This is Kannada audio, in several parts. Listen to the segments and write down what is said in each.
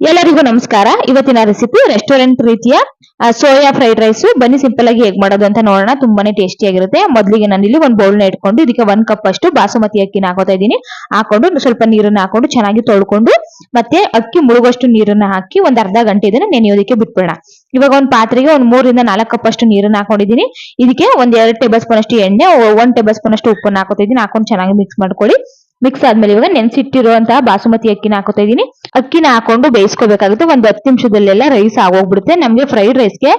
ಎಲ್ಲರಿಗೂ ನಮಸ್ಕಾರ. ಇವತ್ತಿನ ರೆಸಿಪಿ ರೆಸ್ಟೋರೆಂಟ್ ರೀತಿಯ ಸೋಯಾ ಫ್ರೈಡ್ ರೈಸ್ ಬನ್ನಿ ಸಿಂಪಲ್ ಆಗಿ ಹೇಗ್ ಮಾಡೋದು ಅಂತ ನೋಡೋಣ. ತುಂಬಾನೇ ಟೇಸ್ಟಿ ಆಗಿರುತ್ತೆ. ಮೊದಲಿಗೆ ನಾನು ಇಲ್ಲಿ ಒಂದು ಬೌಲ್ನ ಇಟ್ಕೊಂಡು, ಇದಕ್ಕೆ ಒಂದ್ ಕಪ್ ಅಷ್ಟು ಬಾಸುಮತಿ ಅಕ್ಕಿನ ಹಾಕೋತಾ ಇದ್ದೀನಿ. ಹಾಕೊಂಡು ಸ್ವಲ್ಪ ನೀರನ್ನ ಹಾಕೊಂಡು ಚೆನ್ನಾಗಿ ತೊಳ್ಕೊಂಡು, ಮತ್ತೆ ಅಕ್ಕಿ ಮುಳುಗಷ್ಟು ನೀರನ್ನ ಹಾಕಿ ಒಂದ್ ಅರ್ಧ ಗಂಟೆ ಇದನ್ನ ನೆನೆಯೋದಕ್ಕೆ ಬಿಟ್ಬಿಡೋಣ. ಇವಾಗ ಒಂದ್ ಪಾತ್ರೆಗೆ ಒಂದ್ ಮೂರರಿಂದ ನಾಲ್ಕು ಕಪ್ ಅಷ್ಟು ನೀರನ್ನ ಹಾಕೊಂಡಿದೀನಿ ಇದಕ್ಕೆ ಒಂದ್ ಎರಡು ಟೇಬಲ್ ಸ್ಪೂನ್ ಅಷ್ಟು ಎಣ್ಣೆ ಒಂದ್ ಟೇಬಲ್ ಸ್ಪೂನ್ ಅಷ್ಟು ಉಪ್ಪನ್ನ ಹಾಕೋತಾ ಇದ್ದೀನಿ. ಹಾಕೊಂಡು ಚೆನ್ನಾಗಿ ಮಿಕ್ಸ್ ಮಾಡ್ಕೊಳ್ಳಿ. ಮಿಕ್ಸ್ ಆದ್ಮೇಲೆ ಇವಾಗ ನೆನ್ಸಿಟ್ಟಿರುವಂತಹ ಬಾಸುಮತಿ ಅಕ್ಕಿನ ಹಾಕೋತಾ ಇದೀನಿ ಅಕ್ಕಿನ ಹಾಕೊಂಡು ಬೇಯಿಸ್ಕೋಬೇಕಾಗುತ್ತೆ. ಒಂದ್ ಹತ್ತು ನಿಮಿಷದಲ್ಲೆಲ್ಲ ರೈಸ್ ಆಗೋಗ್ಬಿಡುತ್ತೆ. ನಮ್ಗೆ ಫ್ರೈಡ್ ರೈಸ್ಗೆ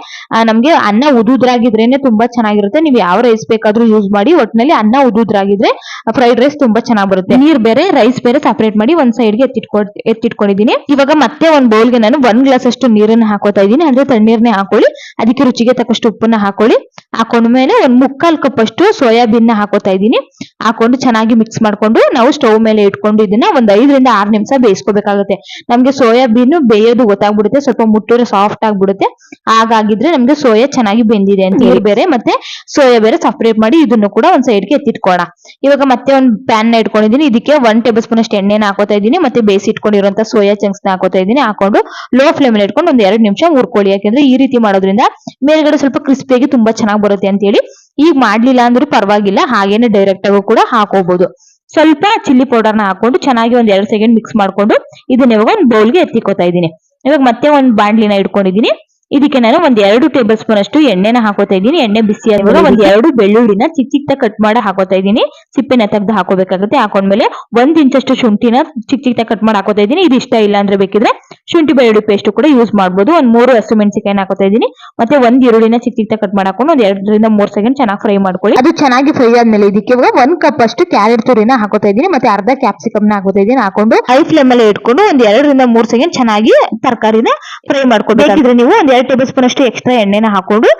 ನಮ್ಗೆ ಅನ್ನ ಉದುದ್ರಾಗಿದ್ರೇನೆ ತುಂಬಾ ಚೆನ್ನಾಗಿರುತ್ತೆ. ನೀವು ಯಾವ ರೈಸ್ ಬೇಕಾದ್ರೂ ಯೂಸ್ ಮಾಡಿ ಒಟ್ಟಿನಲ್ಲಿ ಅನ್ನ ಉದುದ್ರಾಗಿದ್ರೆ ಫ್ರೈಡ್ ರೈಸ್ ತುಂಬಾ ಚೆನ್ನಾಗಿ ಬರುತ್ತೆ ನೀರ್ ಬೇರೆ ರೈಸ್ ಬೇರೆ ಸಪರೇಟ್ ಮಾಡಿ ಒಂದ್ ಸೈಡ್ಗೆ ಎತ್ತಿಟ್ಕೊ ಎತ್ತಿಟ್ಕೊಂಡಿದೀನಿ ಇವಾಗ ಮತ್ತೆ ಒಂದ್ ಬೌಲ್ಗೆ ನಾನು ಒಂದ್ ಗ್ಲಾಸ್ ಅಷ್ಟು ನೀರನ್ನ ಹಾಕೋತಾ ಇದೀನಿ ಅಂದ್ರೆ ತಣ್ಣೀರ್ನೇ ಹಾಕೊಳ್ಳಿ. ಅದಕ್ಕೆ ರುಚಿಗೆ ತಕ್ಕಷ್ಟು ಉಪ್ಪನ್ನ ಹಾಕೊಳ್ಳಿ. ಹಾಕೊಂಡ್ಮೇಲೆ ಒಂದ್ ಮುಕ್ಕಾಲ್ ಕಪ್ ಅಷ್ಟು ಸೋಯಾಬೀನ್ ಹಾಕೋತಾ ಇದೀನಿ ಹಾಕೊಂಡು ಚೆನ್ನಾಗಿ ಮಿಕ್ಸ್ ಮಾಡ್ಕೊಂಡು ನಾವು ಸ್ಟವ್ ಮೇಲೆ ಇಟ್ಕೊಂಡು ಇದನ್ನ ಒಂದ್ ಐದರಿಂದ ಆರು ನಿಮಿಷ ಬೇಯಿಸ್ಕೋಬೇಕಾಗುತ್ತೆ. ನಮ್ಗೆ ಸೋಯಾಬೀನ್ ಬೇಯೋದು ಗೊತ್ತಾಗ್ಬಿಡುತ್ತೆ. ಸ್ವಲ್ಪ ಮುಟ್ಟಿದ್ರೆ ಸಾಫ್ಟ್ ಆಗ್ಬಿಡುತ್ತೆ. ಹಾಗಾಗಿದ್ರೆ ನಮ್ಗೆ ಸೋಯಾ ಚೆನ್ನಾಗಿ ಬೆಂದಿದೆ ಅಂತ ಹೇಳಿ ಬೇರೆ. ಮತ್ತೆ ಸೋಯಾ ಬೇರೆ ಸಪ್ರೇಟ್ ಮಾಡಿ ಇದನ್ನು ಕೂಡ ಒಂದ್ ಸೈಡ್ಗೆ ಎತ್ತಿಟ್ಕೋಣ ಇವಾಗ ಮತ್ತೆ ಒಂದ್ ಪ್ಯಾನ್ನ ಇಟ್ಕೊಂಡಿದೀನಿ ಇದಕ್ಕೆ ಒನ್ ಟೇಬಲ್ ಸ್ಪೂನ್ ಅಷ್ಟು ಎಣ್ಣೆನ ಹಾಕೋತಾ ಇದೀನಿ ಮತ್ತೆ ಬೇಯಿಸಿ ಇಟ್ಕೊಂಡಿರುವಂತ ಸೋಯಾ ಚಂಕ್ಸ್ನ ಹಾಕೋತಾ ಇದೀನಿ ಹಾಕೊಂಡು ಲೋ ಫ್ಲೇಮ್ ಇಟ್ಕೊಂಡು ಒಂದ್ ಎರಡು ನಿಮಿಷ ಹುರ್ಕೊಳ್ಳಿ. ಯಾಕಂದ್ರೆ ಈ ರೀತಿ ಮಾಡೋದ್ರಿಂದ ಮೇಲ್ಗಡೆ ಸ್ವಲ್ಪ ಕ್ರಿಸ್ಪಿಯಾಗಿ ತುಂಬಾ ಚೆನ್ನಾಗಿ ಬರುತ್ತೆ ಅಂತ ಹೇಳಿ ಈಗ ಮಾಡ್ಲಿಲ್ಲ ಅಂದ್ರೆ ಪರವಾಗಿಲ್ಲ, ಹಾಗೇನೆ ಡೈರೆಕ್ಟ್ ಆಗೂ ಕೂಡ ಹಾಕೋಬಹುದು ಸ್ವಲ್ಪ ಚಿಲ್ಲಿ ಪೌಡರ್ನ ಹಾಕೊಂಡು ಚೆನ್ನಾಗಿ ಒಂದ್ ಎರಡು ಸೆಕೆಂಡ್ ಮಿಕ್ಸ್ ಮಾಡ್ಕೊಂಡು ಇದನ್ನ ಇವಾಗ ಒಂದು ಬೌಲ್ಗೆ ಎತ್ತಿಕೋತಾ ಇದ್ದೀನಿ. ಇವಾಗ ಮತ್ತೆ ಒಂದ್ ಬಾಂಡ್ಲಿನ ಇಟ್ಕೊಂಡಿದೀನಿ ಇದಕ್ಕೆ ನಾನು ಒಂದ್ ಎರಡು ಟೇಬಲ್ ಸ್ಪೂನ್ ಅಷ್ಟು ಎಣ್ಣೆನ ಹಾಕೋತಾ ಇದೀನಿ ಎಣ್ಣೆ ಬಿಸಿ ಆದ್ಮೇಲೆ ಒಂದ್ ಎರಡು ಬೆಳ್ಳುಳ್ಳಿನ ಚಿಕ್ಕ ಚಿಕ್ಕ ಕಟ್ ಮಾಡಿ ಹಾಕೋತಾ ಇದೀನಿ ಸಿಪ್ಪೆನ ತೆಗ್ದು ಹಾಕೋಬೇಕಾಗುತ್ತೆ. ಹಾಕೊಂಡ್ಮೇಲೆ ಒಂದ್ ಇಂಚಷ್ಟು ಶುಂಠಿನ ಚಿಕ್ಕ ಚಿಕ್ಕ ಕಟ್ ಮಾಡಿ ಹಾಕೋತಾ ಇದ್ದೀನಿ. ಇದು ಇಷ್ಟ ಇಲ್ಲ ಅಂದ್ರೆ ಬೇಕಿದ್ರೆ ಶುಂಠಿ ಬೆಳ್ಳುಳ್ಳಿ ಪೇಸ್ಟ್ ಕೂಡ ಯೂಸ್ ಮಾಡಬಹುದು ಒಂದ್ ಮೂರು ಹಸಿ ಮೆಣಸಿನಕಾಯಿನ ಹಾಕೋತಾ ಇದೀನಿ ಮತ್ತೆ ಒಂದ್ ಈರುಳ್ಳಿನ ಚಿಕ್ಕ ಚಿಕ್ಕ ಕಟ್ ಮಾಡ್ಕೊಂಡು ಒಂದ್ ಎರಡರಿಂದ ಮೂರ್ ಸೆಕೆಂಡ್ ಚೆನ್ನಾಗಿ ಫ್ರೈ ಮಾಡ್ಕೊಳ್ಳಿ. ಅದು ಚೆನ್ನಾಗಿ ಫ್ರೈ ಆದ್ಮೇಲೆ ಇದಕ್ಕೆ ಇವಾಗ ಒಂದ್ ಕಪ್ ಅಷ್ಟು ಕ್ಯಾರೆಟ್ ತುರಿನ ಹಾಕೋತಾ ಇದೀನಿ ಮತ್ತೆ ಅರ್ಧ ಕ್ಯಾಪ್ಸಿಕಮ್ನ ಹಾಕೋತಾ ಇದೀನಿ ಹಾಕೊಂಡು ಹೈ ಫ್ಲೇಮ್ ಅಲ್ಲಿ ಇಟ್ಕೊಂಡು ಒಂದ್ ಎರಡರಿಂದ ಮೂರ್ ಸೆಕೆಂಡ್ ಚೆನ್ನಾಗಿ ತರಕಾರಿನ ಫ್ರೈ ಮಾಡ್ಕೊಬೇಕಿದ್ರೆ ನೀವು ಒಂದ್ ಎರಡು ಟೇಬಲ್ ಸ್ಪೂನ್ ಅಷ್ಟು ಎಕ್ಸ್ಟ್ರಾ ಎಣ್ಣೆನ ಹಾಕೊಂಡು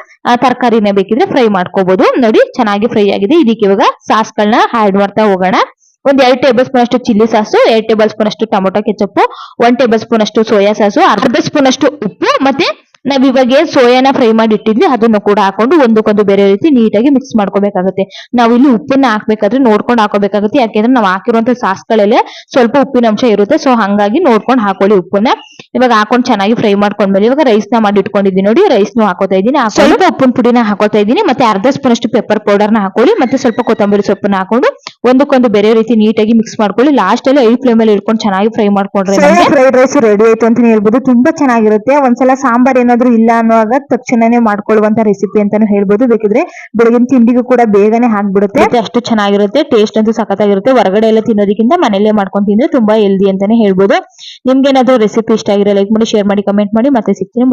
ತರಕಾರಿನ ಬೇಕಿದ್ರೆ ಫ್ರೈ ಮಾಡ್ಕೋಬಹುದು ನೋಡಿ, ಚೆನ್ನಾಗಿ ಫ್ರೈ ಆಗಿದೆ. ಇದಕ್ಕೆ ಇವಾಗ ಸಾಸ್ಗಳನ್ನ ಆಡ್ ಮಾಡ್ತಾ ಹೋಗೋಣ. ಒಂದ್ ಎರಡು ಟೇಬಲ್ ಸ್ಪೂನ್ ಅಷ್ಟು ಚಿಲ್ಲಿ ಸಾಸು, ಎರಡು ಟೇಬಲ್ ಸ್ಪೂನ್ ಅಷ್ಟು ಟೊಮೊಟೊ ಕೆಚಪ್ ಒಂದ್ ಟೇಬಲ್ ಸ್ಪೂನ್ ಅಷ್ಟು ಸೋಯಾ ಸಾಸು, ಅರ್ಧ ಸ್ಪೂನ್ ಅಷ್ಟು ಉಪ್ಪು ಮತ್ತೆ ನಾವ್ ಇವಾಗ ಏನ್ ಸೋಯಾನ ಫ್ರೈ ಮಾಡಿ ಇಟ್ಟಿದ್ವಿ, ಅದನ್ನ ಕೂಡ ಹಾಕೊಂಡು ಒಂದಕ್ಕೊಂದು ಬೇರೆ ರೀತಿ ನೀಟಾಗಿ ಮಿಕ್ಸ್ ಮಾಡ್ಕೋಬೇಕಾಗುತ್ತೆ. ನಾವು ಇಲ್ಲಿ ಉಪ್ಪನ್ನ ಹಾಕ್ಬೇಕಾದ್ರೆ ನೋಡ್ಕೊಂಡು ಹಾಕೋಬೇಕಾಗುತ್ತೆ ಯಾಕೆಂದ್ರೆ ನಾವು ಹಾಕಿರುವಂತ ಸಾಸ್ಗಳಲ್ಲೇ ಸ್ವಲ್ಪ ಉಪ್ಪಿನ ಅಂಶ ಇರುತ್ತೆ ಸೊ ಹಂಗಾಗಿ ನೋಡ್ಕೊಂಡು ಹಾಕೊಳ್ಳಿ ಉಪ್ಪನ್ನ. ಇವಾಗ ಹಾಕೊಂಡು ಚೆನ್ನಾಗಿ ಫ್ರೈ ಮಾಡ್ಕೊಂಡ್ಮೇಲೆ ಇವಾಗ ರೈಸ್ನ ಮಾಡಿ ಇಟ್ಕೊಂಡಿದ್ದೀನಿ ನೋಡಿ ರೈಸ್ ನು ಹಾಕೋತಾ ಇದ್ದೀನಿ ಸ್ವಲ್ಪ ಉಪ್ಪಿನ ಪುಡಿನ ಹಾಕೋತಾ ಇದ್ದೀನಿ, ಮತ್ತೆ ಅರ್ಧ ಸ್ಪೂನ್ ಅಷ್ಟು ಪೆಪ್ಪರ್ ಪೌಡರ್ನ ಹಾಕೊಳ್ಳಿ, ಮತ್ತೆ ಸ್ವಲ್ಪ ಕೊತ್ತಂಬರಿ ಸೊಪ್ಪನ್ನ ಹಾಕೊಂಡು ಒಂದಕ್ಕೊಂದು ಬೇರೆ ರೀತಿ ನೀಟಾಗಿ ಮಿಕ್ಸ್ ಮಾಡ್ಕೊಳ್ಳಿ. ಲಾಸ್ಟ್ ಅಲ್ಲಿ ಐ ಫ್ಲೇಮ್ ಅಲ್ಲಿ ಇಟ್ಕೊಂಡು ಚೆನ್ನಾಗಿ ಫ್ರೈ ಮಾಡ್ಕೊಂಡ್ರೆ ಫ್ರೈಡ್ ರೈಸ್ ರೆಡಿ ಆಯ್ತು ಅಂತ ಹೇಳ್ಬೋದು. ತುಂಬಾ ಚೆನ್ನಾಗಿರುತ್ತೆ. ಒಂದ್ಸಲ ಸಾಂಬಾರ್ ಏನಾದ್ರು ಇಲ್ಲ ಅನ್ನುವಾಗ ತಕ್ಷಣನೇ ಮಾಡ್ಕೊಳ್ಳುವಂತ ರೆಸಿಪಿ ಅಂತಾನು ಹೇಳ್ಬೋದು. ಬೇಕಿದ್ರೆ ಬೆಳಗಿನ ತಿಂಡಿಗೂ ಕೂಡ ಬೇಗನೆ ಹಾಕ್ಬಿಡುತ್ತೆ ಅಷ್ಟು ಚೆನ್ನಾಗಿರುತ್ತೆ. ಟೇಸ್ಟ್ ಅಂತೂ ಸಖತ್ತಾಗಿರುತ್ತೆ. ಹೊರಗಡೆ ಎಲ್ಲ ತಿನ್ನೋದಕ್ಕಿಂತ ಮನೇಲೆ ಮಾಡ್ಕೊಂಡು ತಿಂದ್ರೆ ತುಂಬಾ ಹೆಲ್ದಿ ಅಂತಾನೆ ಹೇಳ್ಬೋದು. ನಿಮ್ಗೆ ಏನಾದ್ರು ರೆಸಿಪಿ ಇಷ್ಟ ಆಗಿರೋ ಲೈಕ್ ಮಾಡಿ ಶೇರ್ ಮಾಡಿ ಕಮೆಂಟ್ ಮಾಡಿ. ಮತ್ತೆ ಸಿಗ್ತೀನಿ